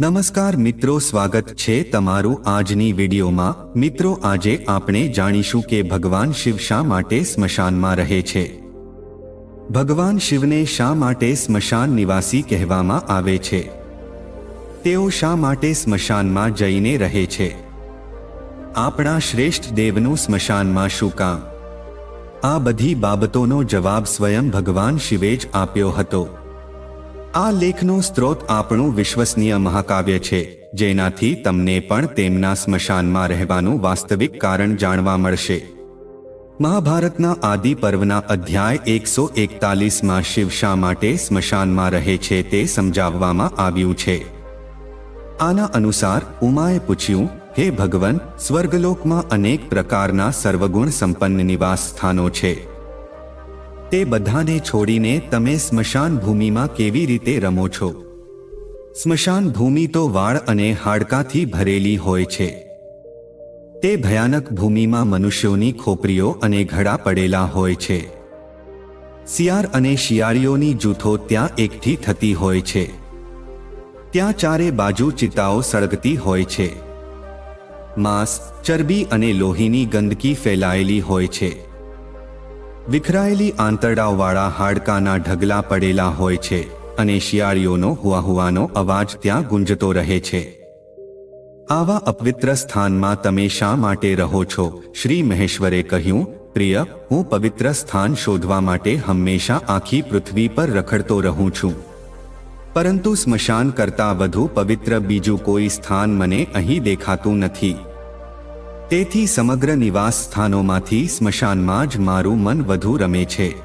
નમસ્કાર મિત્રો, સ્વાગત છે તમારું આજની વિડીયોમાં. મિત્રો, આજે આપણે જાણીશું કે ભગવાન શિવ શા માટે સ્મશાનમાં રહે છે. ભગવાન શિવને શા માટે સ્મશાન નિવાસી કહેવામાં આવે છે? તેઓ શા માટે સ્મશાનમાં જઈને રહે છે? આપણા શ્રેષ્ઠ દેવનું સ્મશાનમાં શું કામ? આ બધી બાબતોનો જવાબ સ્વયં ભગવાન શિવે જ આપ્યો હતો. આ લેખનો સ્ત્રોત આપણું વિશ્વસનીય મહાકાવ્ય છે, જેનાથી તમને પણ તેમના સ્મશાનમાં રહેવાનું વાસ્તવિક કારણ જાણવા મળશે. મહાભારતના આદિ પર્વના અધ્યાય એકસો એકતાલીસમાં શિવ શા માટે સ્મશાનમાં રહે છે તે સમજાવવામાં આવ્યું છે. આના અનુસાર ઉમાએ પૂછ્યું, હે ભગવન, સ્વર્ગલોકમાં અનેક પ્રકારના સર્વગુણ સંપન્ન નિવાસ સ્થાનો છે. તે બધાને છોડીને તમે સ્મશાન ભૂમિમાં કેવી રીતે રમો છો? સ્મશાન ભૂમિ તો વાળ અને હાડકાથી ભરેલી હોય છે. તે ભયાનક ભૂમિમાં મનુષ્યોની ખોપરીઓ અને ઘડા પડેલા હોય છે. શિયાળ અને શિયાળીઓની જૂથો ત્યાં એકઠી થતી હોય છે. ત્યાં ચારે બાજુ ચિતાઓ સળગતી હોય છે. માંસ, ચરબી અને લોહીની ગંદકી ફેલાયેલી હોય છે. વિખરાયેલી આંતરડાઓવાળા હાડકાના ઢગલા પડેલા હોય છે અને શિયાળીઓનો હુઆહુવાનો અવાજ ત્યાં ગુંજતો રહે છે. આવા અપવિત્ર સ્થાનમાં તમે શા માટે રહો છો? શ્રી મહેશ્વરે કહ્યું, પ્રિય, હું પવિત્ર સ્થાન શોધવા માટે હંમેશા આખી પૃથ્વી પર રખડતો રહું છું. પરંતુ સ્મશાન કરતાં વધુ પવિત્ર બીજું કોઈ સ્થાન મને અહીં દેખાતું નથી. તેથી સમગ્ર નિવાસ સ્થાનોમાંથી સ્મશાનમાં જ મારું મન વધુ રમે છે.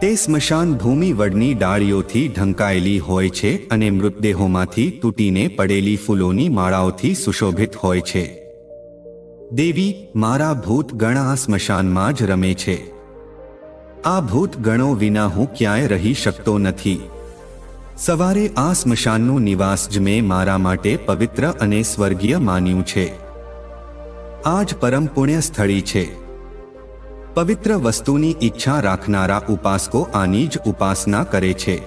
તે સ્મશાન ભૂમિ વડની ડાળીઓથી ઢંકાયેલી હોય છે અને મૃતદેહોમાંથી તૂટીને પડેલી ફૂલોની માળાઓથી સુશોભિત હોય છે. દેવી, મારા ભૂત ગણ આ સ્મશાનમાં જ રમે છે. આ ભૂત ગણો વિના હું ક્યાંય રહી શકતો નથી. સવારે આ સ્મશાનનું નિવાસ જ મેં મારા માટે પવિત્ર અને સ્વર્ગીય માન્યું છે. આ જ પરમ પુણ્ય સ્થળી છે. પવિત્ર વસ્તુની ઈચ્છા રાખનારા ઉપાસકો આની જ ઉપાસના કરે છે.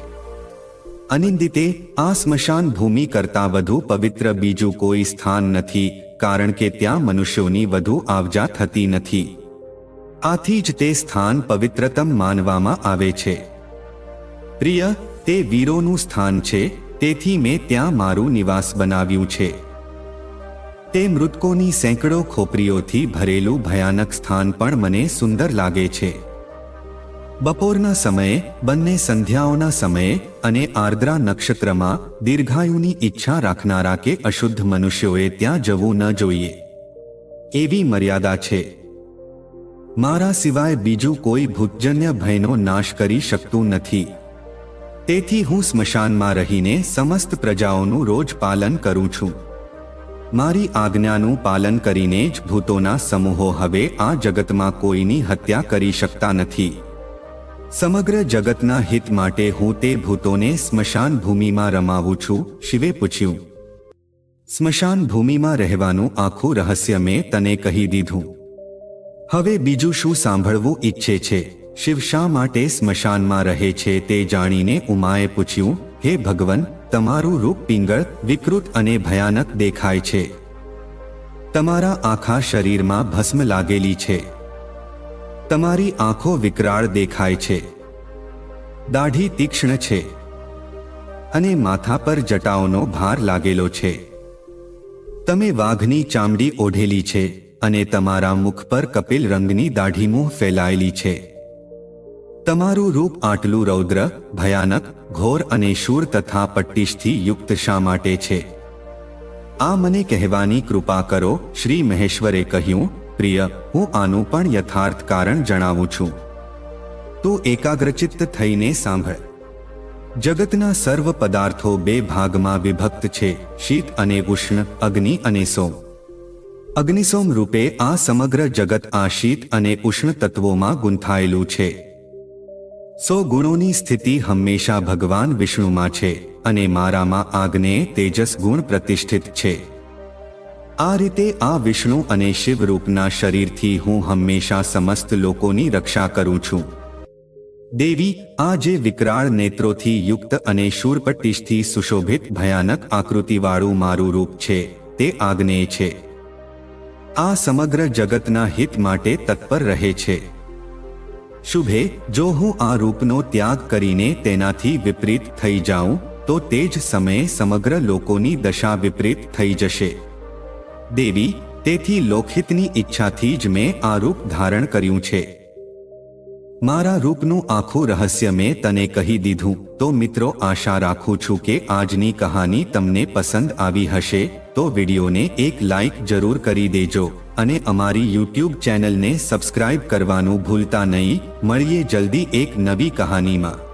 અનિંદિતે આ સ્મશાન ભૂમિ કરતાં વધુ પવિત્ર બીજું કોઈ સ્થાન નથી, કારણ કે ત્યાં મનુષ્યોની વધુ આવજા થતી નથી. આથી જ તે સ્થાન પવિત્રતમ માનવામાં આવે છે. પ્રિય, તે વીરોનું સ્થાન છે, તેથી મેં ત્યાં મારું નિવાસ બનાવ્યું છે. તે મૃતકોની સેંકડો ખોપરીઓથી ભરેલું ભયાનક સ્થાન પણ મને સુંદર લાગે છે. બપોરના સમયે, બંને સંધ્યાઓના સમયે અને આર્દ્રા નક્ષત્રમાં દીર્ઘાયુની ઈચ્છા રાખનારા કે અશુદ્ધ મનુષ્યોએ ત્યાં જવું ન જોઈએ. એવી મર્યાદા છે. મારા સિવાય બીજું કોઈ ભૂતજન્ય ભયનો નાશ કરી શકતું નથી. તેથી હું સ્મશાનમાં રહીને સમસ્ત પ્રજાઓનું રોજ પાલન કરું છું. મારી આજ્ઞાનું પાલન કરીને જ ભૂતોના સમૂહો હવે આ જગતમાં કોઈની હત્યા કરી શકતા નથી. સમગ્ર જગતના હિત માટે હું તે ભૂતોને સ્મશાન ભૂમિમાં રમાવું છું, શિવે પૂછ્યું. સ્મશાન ભૂમિમાં રહેવાનું આખું રહસ્ય મેં તને કહી દીધું. હવે બીજું શું સાંભળવું ઈચ્છે છે? શિવ શા માટે સ્મશાનમાં રહે છે તે જાણીને ઉમાએ પૂછ્યું, હે ભગવન તમારું રૂપ પિંગળ, વિકૃત અને ભયાનક દેખાય છે. તમારા આખા શરીરમાં ભસ્મ લાગેલી છે. તમારી આંખો વિકરાળ દેખાય છે. દાઢી તીક્ષ્ણ છે. અને માથા પર જટાઓનો ભાર લાગેલો છે. તમે વાઘની ચામડી ઓઢેલી છે અને તમારા મુખ પર કપિલ રંગની દાઢીમું ફેલાયેલી છે. તમારું રૂપ આટલું રૌદ્ર, ભયાનક, ઘોર અને શૂર તથા પટ્ટીશથી યુક્ત શા માટે છે? આ મને કહેવાની કૃપા કરો, શ્રી મહેશ્વરે કહ્યું, પ્રિય, હું આનું પણ યથાર્થ કારણ જણાવું છું. તું એકાગ્રચિત્ત થઈને સાંભળ. જગતના સર્વ પદાર્થો બે ભાગમાં વિભક્ત છે, શીત અને ઉષ્ણ, અગ્નિ અને સોમ. અગ્નિસોમ રૂપે આ સમગ્ર જગત આ શીત અને ઉષ્ણ તત્વોમાં ગુંથાયેલું છે. સો ગુણોની સ્થિતિ હંમેશા ભગવાન વિષ્ણુમાં છે અને મારામાં આજ્ઞેય તેજસ ગુણ પ્રતિષ્ઠિત છે. આ રીતે આ વિષ્ણુ અને શિવ રૂપના શરીરથી હું હંમેશા સમસ્ત લોકોની રક્ષા કરું છું. દેવી, આ જે વિકરાળ નેત્રોથી યુક્ત અને શૂરપટ્ટીશથી સુશોભિત ભયાનક આકૃતિવાળું મારું રૂપ છે, તે આગ્નેય છે. આ સમગ્ર જગતના હિત માટે તત્પર રહે છે. શુભે, જો હું આ રૂપનો ત્યાગ કરીને તેનાથી વિપરીત થઈ જાઉં, તો તે જ સમયે સમગ્ર લોકોની દશા વિપરીત થઈ જશે. દેવી, તેથી લોકહિતની ઈચ્છાથી જ મેં આ રૂપ ધારણ કર્યું છે. મારા રૂપનું આખું રહસ્ય મેં તને કહી દીધું. તો મિત્રો, આશા રાખું છું કે આજની કહાની તમને પસંદ આવી હશે. તો વિડીયોને એક લાઈક જરૂર કરી દેજો અને અમારી યુટ્યુબ ચેનલને સબસ્ક્રાઇબ કરવાનું ભૂલતા નહીં. મળીએ જલ્દી એક નવી કહાનીમાં.